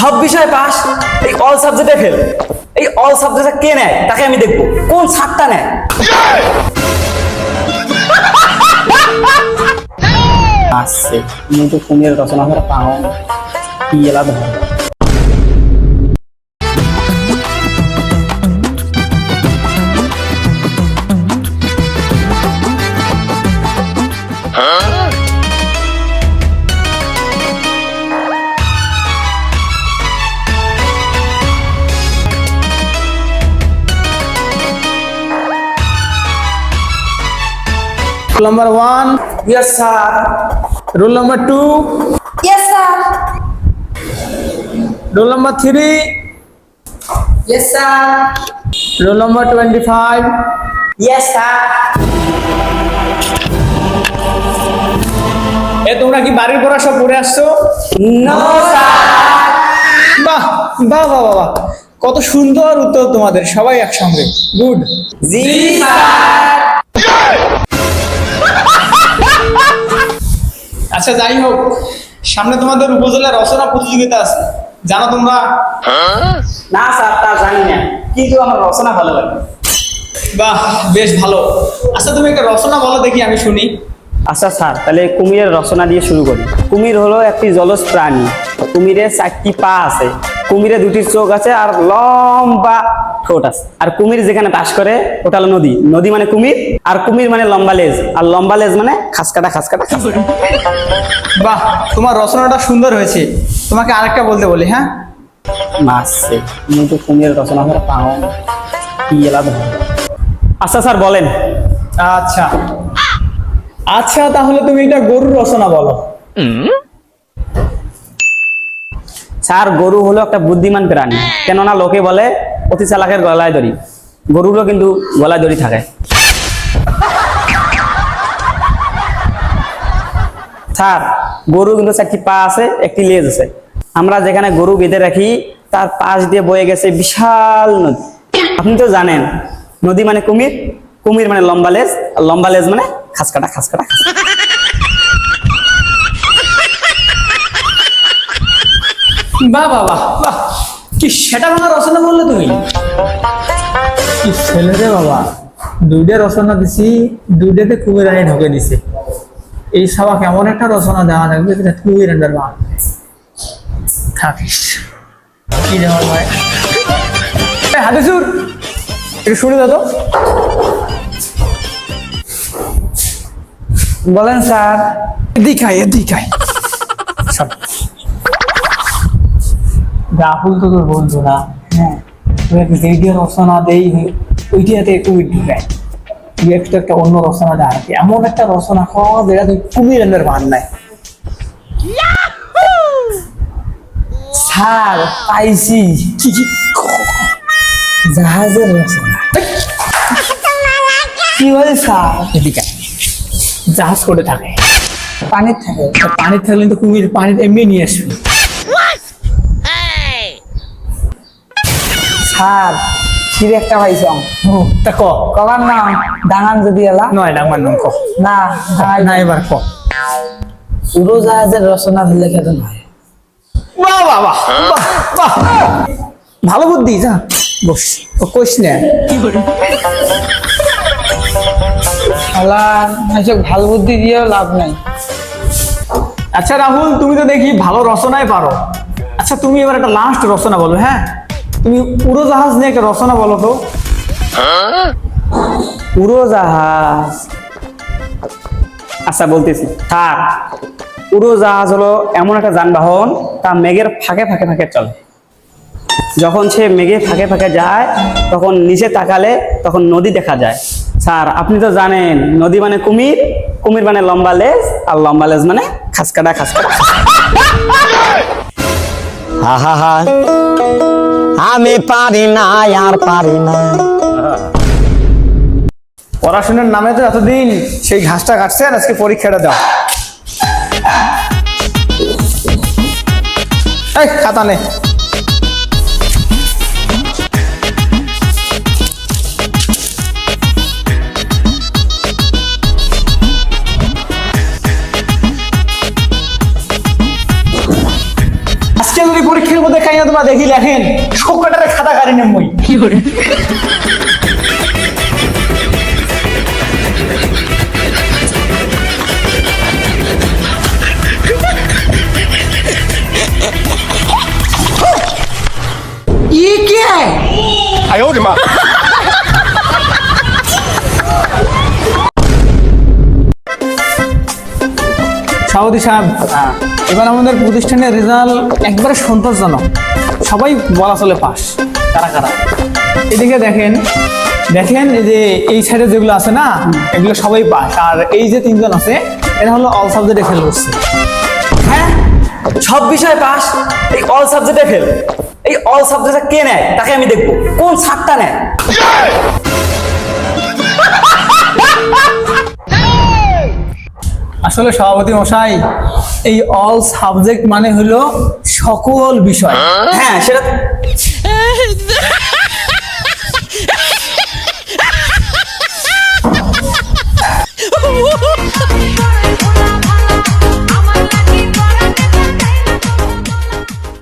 সব বিষয়ে পাস? এই অল সাবজেক্টে ফেল এই অল সাবজেক্টে কে নেয়? তাকে আমি দেখব। কোন ছাত্রটা নেয়? আসছে। তুমি তো কুমির রচনা করে পাও। কি এলা ধর Roll number one, yes sir roll number two, yes sir roll number three, yes sir roll number twenty-five. Yes sir এ তোমরা কি বাড়ির পড়া সব পড়ে আসছো? নো বাহ বাহ বাহ বাহ বাহ। কত সুন্দর উত্তর তোমাদের সবাই একসঙ্গে। গুড জি স্যার আচ্ছা যাই হোক সামনে তোমাদের উপজেলা রচনা প্রতিযোগিতা আছে। জানো তোমরা? না স্যার তা জানি না। কিন্তু আমার রচনা ভালো লাগে। বাহ বেশ ভালো। আচ্ছা তুমি একটা রচনা বলো দেখি আমি শুনি। আচ্ছা স্যার তাহলে কুমিরের রচনা দিয়ে শুরু করি। কুমির হলো একটি জলজ প্রাণী। কুমিরের চারটি পা আছে। কুমিরে দুটি চোখ আছে আর লম্বা ঠোঁট আছে। আর কুমির যেখানে বাস করে ওটা হলো নদী। নদী মানে কুমির আর কুমির মানে লম্বা লেজ। আর লম্বা লেজ মানে খাসকাটা খাসকাটা বাহ তোমার রচনাটা সুন্দর হয়েছে। তোমাকে আরেকটা বলতে বলি হ্যাঁ? মাসে তুমি তো কুমিরের রচনা করে পাও কি এলা ধর। আচ্ছা স্যার বলেন। আচ্ছা। আচ্ছা তাহলে তুমি একটা গরুর রচনা বলো। স্যার গরু হলো একটা বুদ্ধিমান প্রাণী। কেননা লোকে বলে অতি চালাকের গলায় দড়ি। গরুরও কিন্তু গলায় দড়ি থাকে। স্যার গরু কিন্তু চারটি পা আছে, একটি লেজ আছে। আমরা যেখানে গরু বেঁধে রাখি, তার পাশ দিয়ে বয়ে গেছে বিশাল নদী। আপনি তো জানেন, নদী মানে কুমির কুমির মানে লম্বা লেজ, আর লম্বা লেজ মানে খাসকাটা খাসকাটা। বাহ বাহ বাহ বাহ। কি সেটা ভাঙা রচনা বললে তুমি? কি ছেলে রে বাবা দুইটা রচনা দিছি দুইটাতে কুমির আনি ঢোকে দিছে। এই সবা কেমন একটা রচনা দেওয়া থাকবে যেটা কুমির আন্ডার মা। থাকিস কি দেওয়া ভাই হাতে সুর একটু শুনে দাও তো। বলেন স্যার। এদিকায় এদিকায় সব রাহুল তো তোর বন্ধু না হ্যাঁ? তুই একটা রচনা দেই ওইটাতে একটু ঢুকায় তুই একটু একটা অন্য রচনা দেয় এমন একটা রচনা খ যেটা তুই কুমির এনের মান নাই স্যার পাইছি। কি কি জাহাজের রচনা। কি বলে স্যার? এদিকে জাহাজ করে থাকে। পানির থাকে পানির থাকলে তো কুমির পানির এমনি নিয়ে আসবে। স্যার ফিরে একটা পাইছং। তা ক? কবার নাম? ডাঙান যদি এলা। নয় ডাঙর নাম ক। না না এবার ক। উড়োজাহাজের রচনা হলে কেন নয় বাহ বাহ বাহ বাহ ভালো বুদ্ধি যা। বস ও কইস না। শালা এসব ভালো বুদ্ধি দিয়েও লাভ নাই। আচ্ছা রাহুল তুমি তো দেখি ভালো রচনায় পারো। আচ্ছা তুমি এবার একটা লাস্ট রচনা বলো হ্যাঁ? তুমি উড়োজাহাজ নিয়ে একটা রচনা বলো তো। উড়োজাহাজ আচ্ছা বলতেছি। স্যার উড়োজাহাজ হলো এমন একটা যানবাহন, তা মেঘের ফাঁকে ফাঁকে ফাঁকে চলে। যখন সে মেঘে ফাঁকে ফাঁকে যায়, তখন নিচে তাকালে তখন নদী দেখা যায়। স্যার, আপনি তো জানেন, নদী মানে কুমির কুমির মানে লম্বা লেজ, আর লম্বা লেজ মানে খাসকাটা খাসকাটা। আহা আমি পারি না, আর পারি না। পড়াশোনার নামে তো এতদিন সেই ঘাসটা কাটছে, আর আজকে পরীক্ষাটা দাও। এই, খাতা নে। তোমরা দেখি লেখেন সবকটারে খাতা কারি নেম মই। ই কে সভাপতি সাহেব, এবার আমাদের প্রতিষ্ঠানের রেজাল্ট একবারে সন্তোষজনক। সবাই বলা চলে পাস। কারা কারা? এদিকে দেখেন দেখেন যে এই সাইডে যেগুলো আছে না, এগুলো সবাই পাস। আর এই যে তিনজন আছে, এরা হলো অল সাবজেক্টে ফেল করছে। হ্যাঁ? সব বিষয়ে পাস, এই অল সাবজেক্টে ফেল এই অল সাবজেক্টটা কে নেয়? তাকে আমি দেখব। কোন ছাত্রটা নেয়? আসলে সভাপতি মশাই এই অল সাবজেক্ট মানে হলো সকল বিষয়। হ্যাঁ সেটা